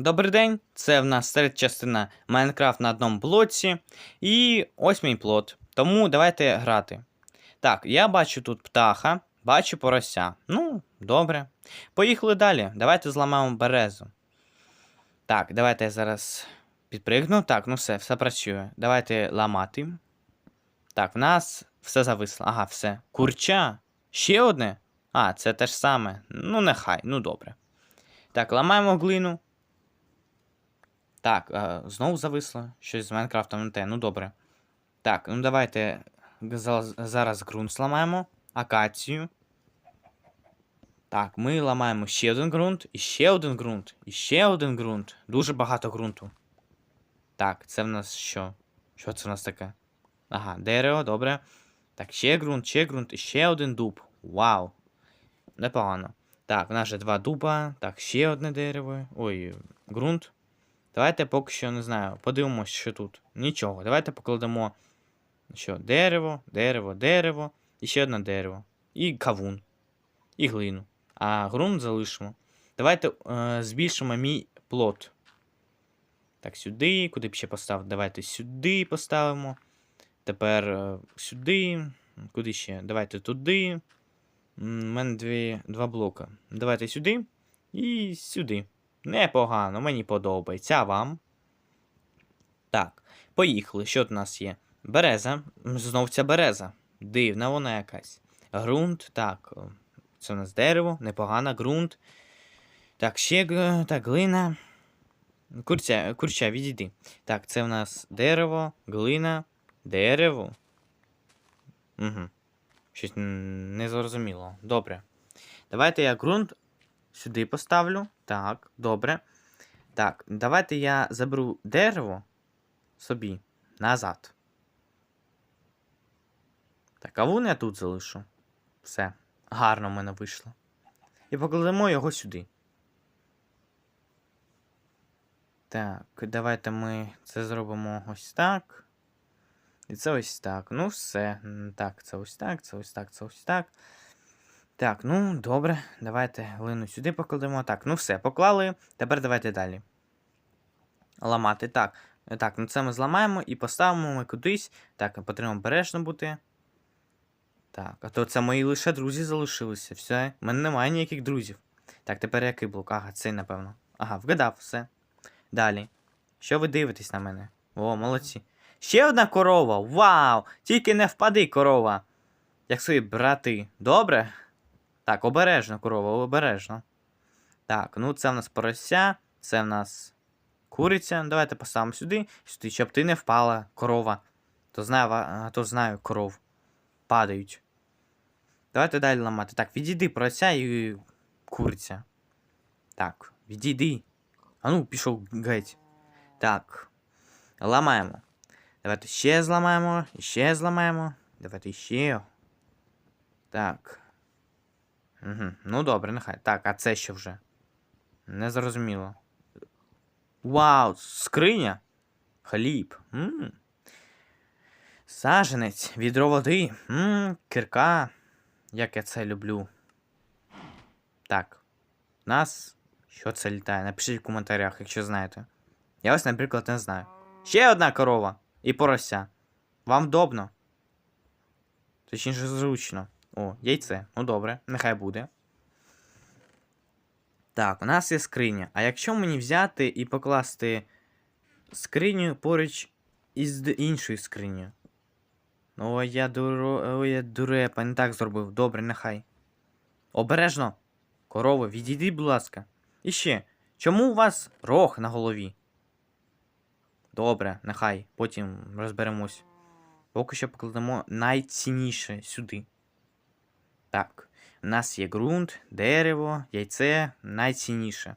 Добрий день, це в нас третя частина Майнкрафт на одному блоці. І ось мій плот. Тому давайте грати. Так, я бачу тут птаха, бачу порося. Ну, добре. Поїхали далі. Давайте зламаємо березу. Так, давайте я зараз підпригну. Так, ну все, все працює. Давайте ламати. Так, в нас все зависло. Ага, все. Курча. Ще одне? А, це те ж саме. Ну, нехай, ну добре. Так, ламаємо глину. Так, е, знову зависло. Щось з Майнкрафтом не те. Ну добре. Так, ну давайте зараз ґрунт зламаємо. Акацію. Так, ми ламаємо ще один ґрунт, і ще один ґрунт, і ще один ґрунт. Дуже багато ґрунту. Так, це в нас що? Що це в нас таке? Ага, дерево, добре. Так, ще ґрунт, ще ґрунт і ще один дуб. Вау. Непогано. Так, в нас же два дуба. Так, ще одне дерево. Ой, ґрунт. Давайте поки що не знаю. Подивимось, що тут. Нічого. Давайте покладемо. Що? Дерево, дерево, дерево. І ще одне дерево. І кавун. І глину. А ґрунт залишимо. Давайте е, збільшимо мій плот. Так, сюди. Куди б ще поставити? Давайте сюди поставимо. Тепер е, сюди. Куди ще? Давайте туди. У мене дві, два блока. Давайте сюди і сюди. Непогано, мені подобається. А вам? Так, поїхали. Що тут у нас є? Береза. Знов ця береза. Дивна вона якась. Грунт, так. Це у нас дерево, непогано, ґрунт. Так, ще так, глина. Курця, курча, відійди. Так, це в нас дерево, глина, дерево. Угу. Щось м, не зрозуміло. Добре. Давайте я ґрунт сюди поставлю. Так, добре. Так, давайте я заберу дерево собі назад. Так, а вон я тут залишу. Все. Гарно в мене вийшло. І покладемо його сюди. Так, давайте ми це зробимо ось так. І це ось так. Ну, все. Так, це ось так, це ось так, це ось так. Так, ну добре, давайте глину сюди покладемо. Так, ну все, поклали. Тепер давайте далі. Ламати. Так, е, так, ну це ми зламаємо і поставимо ми кудись. Так, потрібно обережно бути. Так, а то це мої лише друзі залишилися. Все, в мене немає ніяких друзів. Так, тепер який блок? Ага, цей, напевно. Ага, вгадав, все. Далі. Що ви дивитесь на мене? О, молодці. Ще одна корова! Вау! Тільки не впади, корова! Як свої брати. Добре? Так, обережно, корова, обережно. Так, ну це в нас порося, це в нас куриця. Давайте поставимо сюди, сюди, щоб ти не впала, корова. То знаю, а то знаю коров. Падають. Давайте далі ламати. Так, відійди порося і куриця. Так, відійди. А ну, пішов геть. Так. Ламаємо. Давайте ще зламаємо, ще зламаємо. Давайте ще. Так. Угу. Ну добре, нехай. Так, а це що вже? Не зрозуміло. Вау, скриня. Хліб. м Саженець, відро води. м кирка. Як я це люблю. Так. Нас. Що це літає? Напишіть в коментарях, якщо знаєте. Я ось, наприклад, не знаю. Ще одна корова і порося. Вам вдобно. Точніше, зручно. О, яйце. Ну добре, нехай буде. Так, у нас є скриня. А якщо мені взяти і покласти скриню поруч із іншою скринею? О, я дуро... О, я дурепа, не так зробив. Добре, нехай. Обережно. Корови, відійди, будь ласка. І ще, чому у вас рог на голові? Добре, нехай, потім розберемось. Поки що покладемо найцінніше сюди. Так, у нас є ґрунт, дерево, яйце, найцінніше.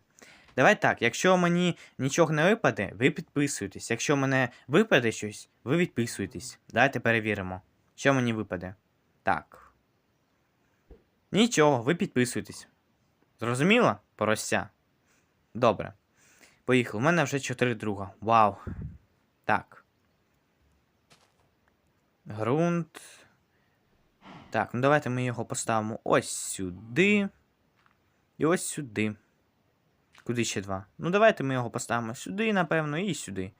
Давай так, якщо мені нічого не випаде, ви підписуєтесь. Якщо мене випаде щось, ви відписуєтесь. Давайте перевіримо, що мені випаде. Так. Нічого, ви підписуєтесь. Зрозуміло? Порося. Добре. Поїхали. У мене вже 4 друга. Вау. Так. Грунт. Так, ну давайте ми його поставимо ось сюди. І ось сюди. Куди ще два? Ну, давайте ми його поставимо сюди, напевно, і сюди.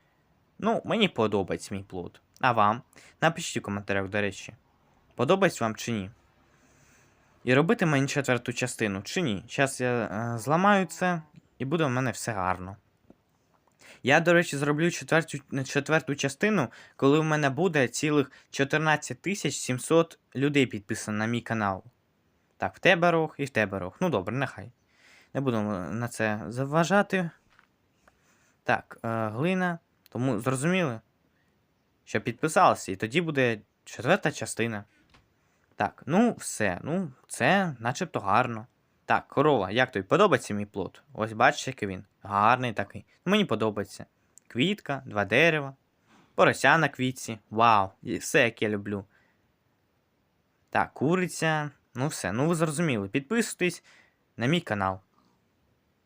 Ну, мені подобається мій плод. А вам? Напишіть у коментарях, до речі. Подобається вам чи ні? І робити мені четверту частину, чи ні? Зараз я е, зламаю це, і буде у мене все гарно. Я, до речі, зроблю четверту, четверту частину, коли у мене буде цілих 14 700 людей підписано на мій канал. Так, в тебе рог і в тебе рог. Ну добре, нехай. Не будемо на це заважати. Так, е, глина. Тому зрозуміли, що підписалися, і тоді буде четверта частина. Так, ну все. Ну, це начебто гарно. Так, корова, як тобі подобається мій плод? Ось бачиш, який він. Гарний такий. Ну, мені подобається. Квітка, два дерева, порося на квітці. Вау! Все, як я люблю. Так, куриця. Ну все, ну ви зрозуміли. Підписуйтесь на мій канал.